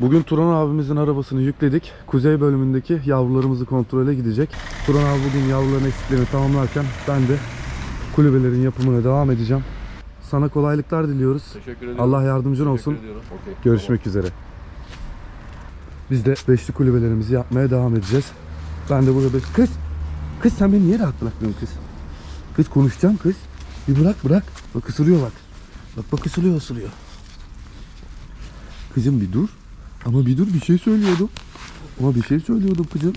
Bugün Turan abimizin arabasını yükledik. Kuzey bölümündeki yavrularımızı kontrole gidecek. Turan abi bugün yavruların eksiklerini tamamlarken ben de kulübelerin yapımına devam edeceğim. Sana kolaylıklar diliyoruz. Teşekkür ediyorum. Allah yardımcın Teşekkür olsun. ediyorum. Okey. Görüşmek üzere. Biz de beşli kulübelerimizi yapmaya devam edeceğiz. Ben de burada beş... Kız! Kız sen beni niye rahat bırakmıyorsun kız? Kız konuşacağım kız. Bir bırak bırak. Bak ısırıyor bak. Bak bak ısırıyor ısırıyor. Kızım bir dur. Ama bir dur bir şey söylüyordum. Ama bir şey söylüyordum kızım.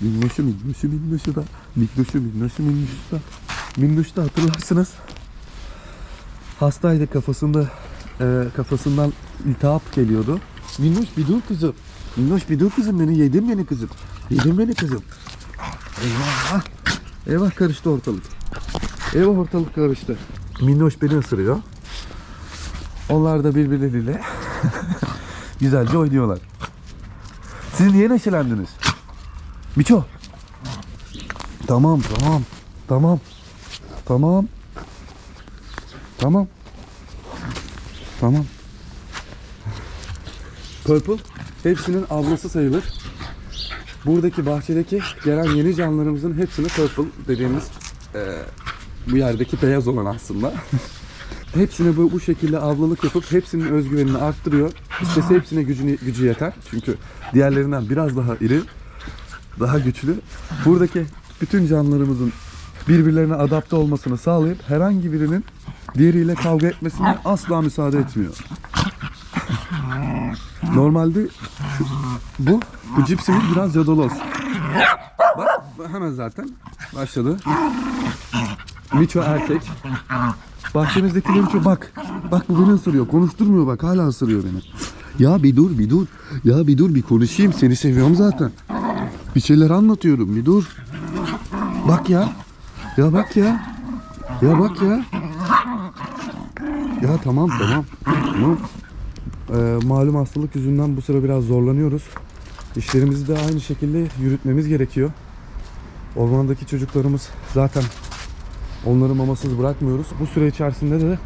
Minnoşu minnoşu minnoşu da. Minnoşu minnoşu minnoşu da. Minnoşu da hatırlarsınız. Hastaydı kafasında e, kafasından iltihap geliyordu. Minnoş bir dur kızım. Minnoş bir dur kızım beni yedin beni kızım. Yedin beni kızım. Eyvah. Eyvah karıştı ortalık. Eyvah ortalık karıştı. Minnoş beni ısırıyor. Onlar da birbirleriyle güzelce oynuyorlar. Siz niye neşelendiniz? Miço. Tamam tamam. Tamam. Tamam. Tamam. Tamam. Purple hepsinin ablası sayılır. Buradaki bahçedeki gelen yeni canlılarımızın hepsini Purple dediğimiz eee, bu yerdeki beyaz olan aslında. Hepsine bu, bu şekilde ablalık yapıp hepsinin özgüvenini arttırıyor. İstese hepsine gücünü, gücü yeter. Çünkü diğerlerinden biraz daha iri, daha güçlü. Buradaki bütün canlılarımızın birbirlerine adapte olmasını sağlayıp herhangi birinin diğeriyle kavga etmesine asla müsaade etmiyor. Normalde bu, bu cipsimiz biraz yadoloz. Bak hemen zaten başladı. Miço erkek. Bahçemizdeki Miço bak. Bak bu beni ısırıyor. Konuşturmuyor bak hala ısırıyor beni. Ya bir dur bir dur. Ya bir dur bir konuşayım. Seni seviyorum zaten. Bir şeyler anlatıyorum bir dur. Bak ya. Ya bak ya. Ya bak ya. Ya tamam tamam. Tamam. Ee, malum hastalık yüzünden bu sıra biraz zorlanıyoruz. İşlerimizi de aynı şekilde yürütmemiz gerekiyor. Ormandaki çocuklarımız zaten onları mamasız bırakmıyoruz. Bu süre içerisinde de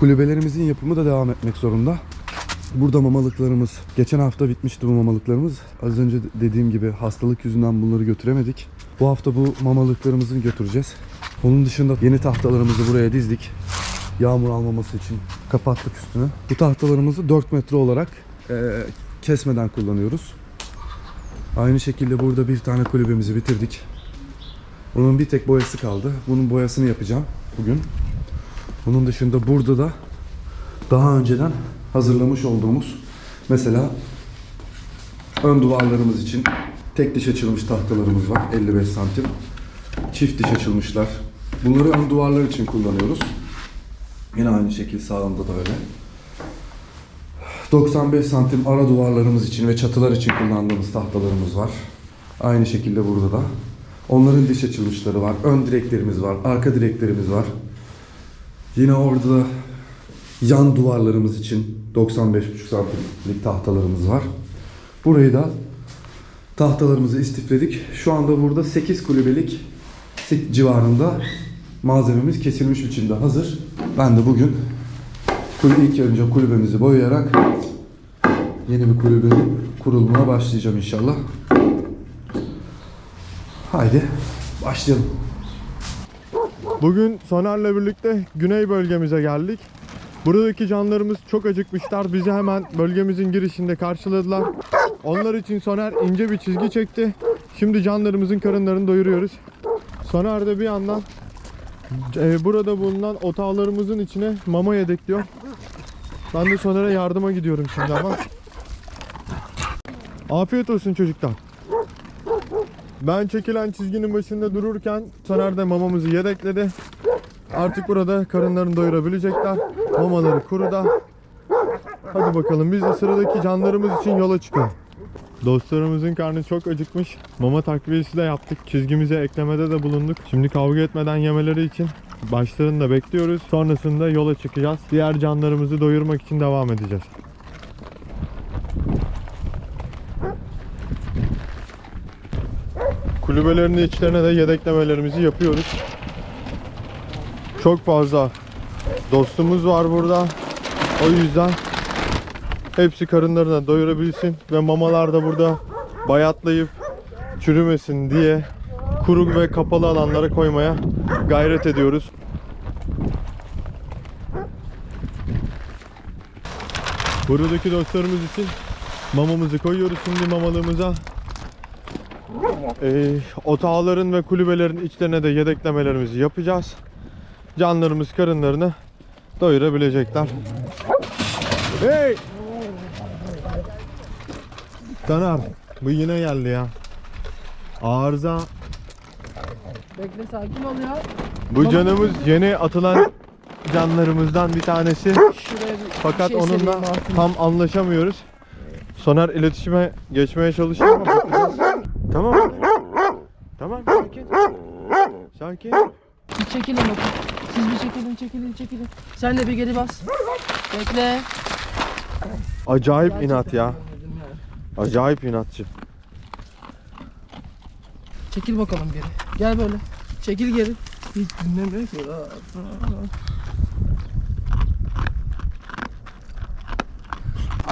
kulübelerimizin yapımı da devam etmek zorunda. Burada mamalıklarımız, geçen hafta bitmişti bu mamalıklarımız. Az önce dediğim gibi hastalık yüzünden bunları götüremedik. Bu hafta bu mamalıklarımızı götüreceğiz. Onun dışında yeni tahtalarımızı buraya dizdik. Yağmur almaması için kapattık üstünü. Bu tahtalarımızı 4 metre olarak eee, kesmeden kullanıyoruz. Aynı şekilde burada bir tane kulübemizi bitirdik. Bunun bir tek boyası kaldı. Bunun boyasını yapacağım bugün. Bunun dışında burada da daha önceden hazırlamış olduğumuz mesela ön duvarlarımız için tek diş açılmış tahtalarımız var 55 santim. Çift diş açılmışlar. Bunları ön duvarlar için kullanıyoruz. Yine aynı şekilde sağlamda da öyle. 95 santim ara duvarlarımız için ve çatılar için kullandığımız tahtalarımız var. Aynı şekilde burada da. Onların diş açılmışları var. Ön direklerimiz var. Arka direklerimiz var. Yine orada da yan duvarlarımız için 95,5 santimlik tahtalarımız var. Burayı da tahtalarımızı istifledik. Şu anda burada 8 kulübelik civarında malzememiz kesilmiş biçimde hazır. Ben de bugün ilk önce kulübemizi boyayarak yeni bir kulübenin kurulumuna başlayacağım inşallah. Haydi başlayalım. Bugün Soner'le birlikte güney bölgemize geldik. Buradaki canlarımız çok acıkmışlar. Bizi hemen bölgemizin girişinde karşıladılar. Onlar için Soner ince bir çizgi çekti. Şimdi canlarımızın karınlarını doyuruyoruz. Soner de bir yandan e, burada bulunan otağlarımızın içine mama yedekliyor. Ben de Soner'e yardıma gidiyorum şimdi ama. Afiyet olsun çocuklar. Ben çekilen çizginin başında dururken Soner de mamamızı yedekledi. Artık burada karınlarını doyurabilecekler. Mamaları kuruda. Hadi bakalım biz de sıradaki canlarımız için yola çıkalım. Dostlarımızın karnı çok acıkmış. Mama takviyesi de yaptık. Çizgimize eklemede de bulunduk. Şimdi kavga etmeden yemeleri için başlarında bekliyoruz. Sonrasında yola çıkacağız. Diğer canlarımızı doyurmak için devam edeceğiz. Kulübelerin içlerine de yedeklemelerimizi yapıyoruz. Çok fazla dostumuz var burada. O yüzden Hepsi karınlarına doyurabilsin ve mamalar da burada bayatlayıp çürümesin diye kuru ve kapalı alanlara koymaya gayret ediyoruz. Buradaki dostlarımız için mamamızı koyuyoruz şimdi mamalığımıza. Ee, otağların ve kulübelerin içlerine de yedeklemelerimizi yapacağız. Canlarımız karınlarını doyurabilecekler. Hey! Taner, bu yine geldi ya. Arıza. Bekle sakin ol ya. Bu canımız yeni atılan canlarımızdan bir tanesi. Fakat şey onunla tam anlaşamıyoruz. Soner iletişime geçmeye çalışıyor ama. Tamam. Tamam sakin. Sakin. Bir çekilin bakın. Siz bir çekilin çekilin çekilin. Sen de bir geri bas. Bekle. Acayip Gerçekten inat ya. Acayip inatçı. Çekil bakalım geri. Gel böyle. Çekil geri. Hiç dinlemiyor ki. Aa, aa.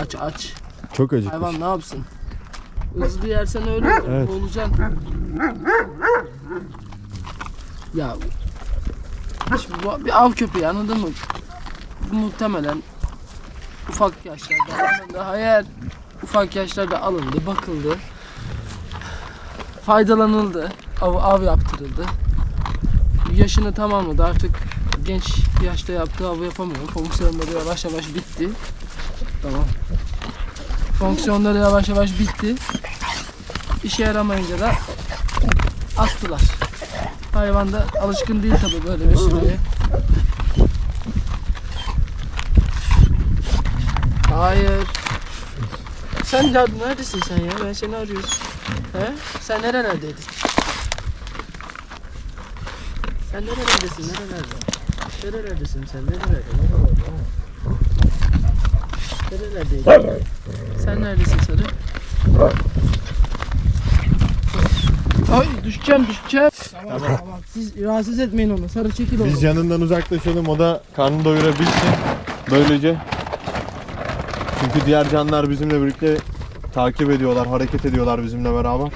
Aç aç. Çok acıkmış. Hayvan ne yapsın? Hızlı yersen öyle olur. Evet. Boğulacaksın. Ya şimdi bu bir av köpeği anladın mı? Muhtemelen ufak yaşlarda alındı. Hayır. Ufak yaşlarda alındı, bakıldı. Faydalanıldı. Av, av yaptırıldı. Yaşını tamamladı. Artık genç yaşta yaptığı avı yapamıyor. Fonksiyonları yavaş yavaş bitti. Tamam. Fonksiyonları yavaş yavaş bitti. İşe yaramayınca da attılar. Hayvan da alışkın değil tabi böyle bir süreye. Hayır. Sen ya neredesin sen ya? Ben seni arıyorum. He? Sen nerelerdeydin? Sen nerelerdesin? Nerelerde? Nerelerdesin sen? Nerelerde? Nerelerdeydin? Sen neredesin sarı? Ay düşeceğim düşeceğim. Tamam tamam. Siz rahatsız etmeyin onu. Sarı çekil oğlum. Biz yanından uzaklaşalım o da karnını doyurabilsin. Böylece. Çünkü diğer canlar bizimle birlikte takip ediyorlar, hareket ediyorlar bizimle beraber.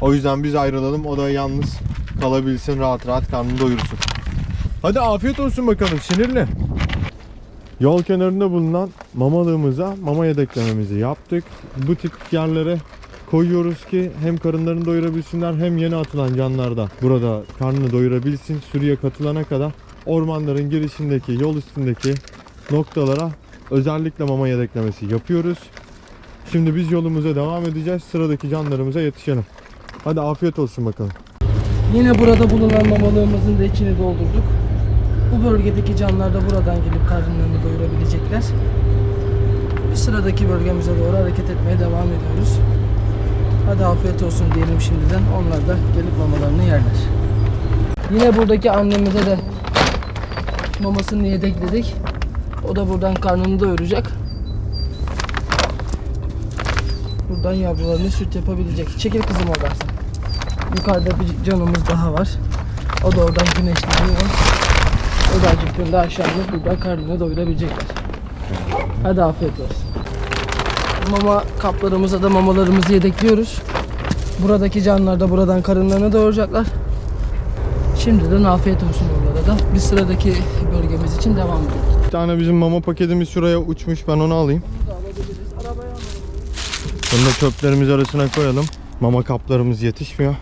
O yüzden biz ayrılalım. O da yalnız kalabilsin, rahat rahat karnını doyursun. Hadi afiyet olsun bakalım sinirli. Yol kenarında bulunan mamalığımıza mama yedeklememizi yaptık. Bu tip yerlere koyuyoruz ki hem karınlarını doyurabilsinler hem yeni atılan canlar da burada karnını doyurabilsin. Sürüye katılana kadar ormanların girişindeki yol üstündeki noktalara özellikle mama yedeklemesi yapıyoruz. Şimdi biz yolumuza devam edeceğiz. Sıradaki canlarımıza yetişelim. Hadi afiyet olsun bakalım. Yine burada bulunan mamalığımızın da içini doldurduk. Bu bölgedeki canlar da buradan gelip karınlarını doyurabilecekler. Bir sıradaki bölgemize doğru hareket etmeye devam ediyoruz. Hadi afiyet olsun diyelim şimdiden. Onlar da gelip mamalarını yerler. Yine buradaki annemize de mamasını yedekledik. O da buradan karnını doyuracak. Buradan yavrularını süt yapabilecek. Çekil kızım oradan sen. Yukarıda bir canımız daha var. O da oradan güneşleniyor. O da acıktığında aşağıda buradan karnını doyurabilecekler. Hadi afiyet olsun. Mama kaplarımıza da mamalarımızı yedekliyoruz. Buradaki canlar da buradan karınlarını doyuracaklar. Şimdiden afiyet olsun onlara da. Bir sıradaki bölgemiz için devam ediyoruz. Bir tane bizim mama paketimiz şuraya uçmuş. Ben onu alayım. Bunu da çöplerimiz arasına koyalım. Mama kaplarımız yetişmiyor.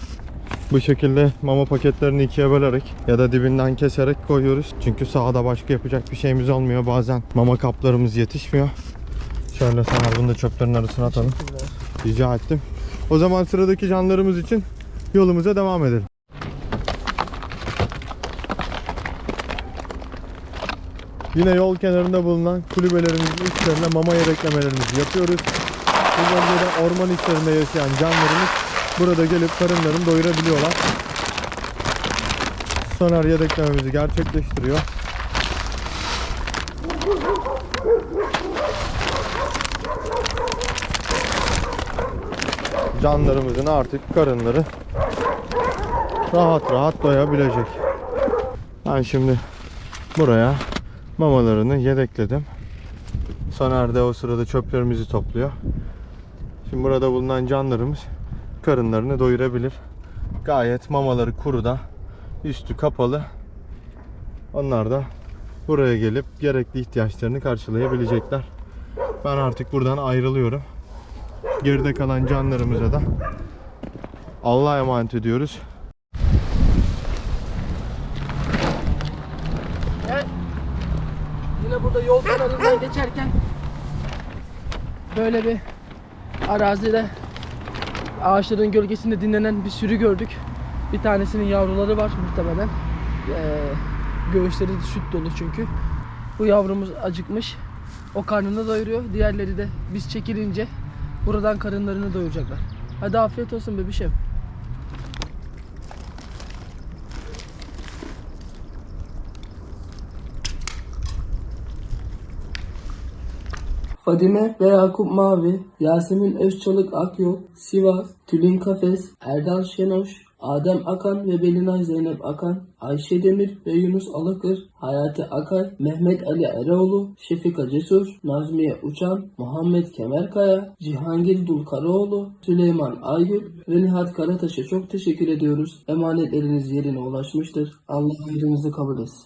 Bu şekilde mama paketlerini ikiye bölerek ya da dibinden keserek koyuyoruz. Çünkü sahada başka yapacak bir şeyimiz olmuyor. Bazen mama kaplarımız yetişmiyor. Şöyle sana bunu da çöplerin arasına atalım. Rica ettim. O zaman sıradaki canlarımız için yolumuza devam edelim. Yine yol kenarında bulunan kulübelerimizin üstlerine mama yedeklemelerimizi yapıyoruz. Bu bölgede orman içlerinde yaşayan canlarımız burada gelip karınlarını doyurabiliyorlar. Soner yedeklememizi gerçekleştiriyor. Canlarımızın artık karınları rahat rahat doyabilecek. Ben şimdi buraya mamalarını yedekledim. Soner de o sırada çöplerimizi topluyor. Şimdi burada bulunan canlarımız karınlarını doyurabilir. Gayet mamaları kuru da üstü kapalı. Onlar da buraya gelip gerekli ihtiyaçlarını karşılayabilecekler. Ben artık buradan ayrılıyorum. Geride kalan canlarımıza da Allah'a emanet ediyoruz. Yine burada yol kenarından geçerken böyle bir arazide ağaçların gölgesinde dinlenen bir sürü gördük. Bir tanesinin yavruları var muhtemelen. Ee, göğüsleri süt dolu çünkü. Bu yavrumuz acıkmış. O karnını doyuruyor. Diğerleri de biz çekilince buradan karınlarını doyuracaklar. Hadi afiyet olsun bebişim. Fadime ve Yakup Mavi, Yasemin Özçalık Akyol, Sivas, Tülin Kafes, Erdal Şenoş, Adem Akan ve Belinay Zeynep Akan, Ayşe Demir ve Yunus Alakır, Hayati Akay, Mehmet Ali Eroğlu, Şefika Cesur, Nazmiye Uçan, Muhammed Kemerkaya, Cihangir Dulkaraoğlu, Süleyman Aygül ve Nihat Karataş'a çok teşekkür ediyoruz. Emanetleriniz yerine ulaşmıştır. Allah hayrınızı kabul etsin.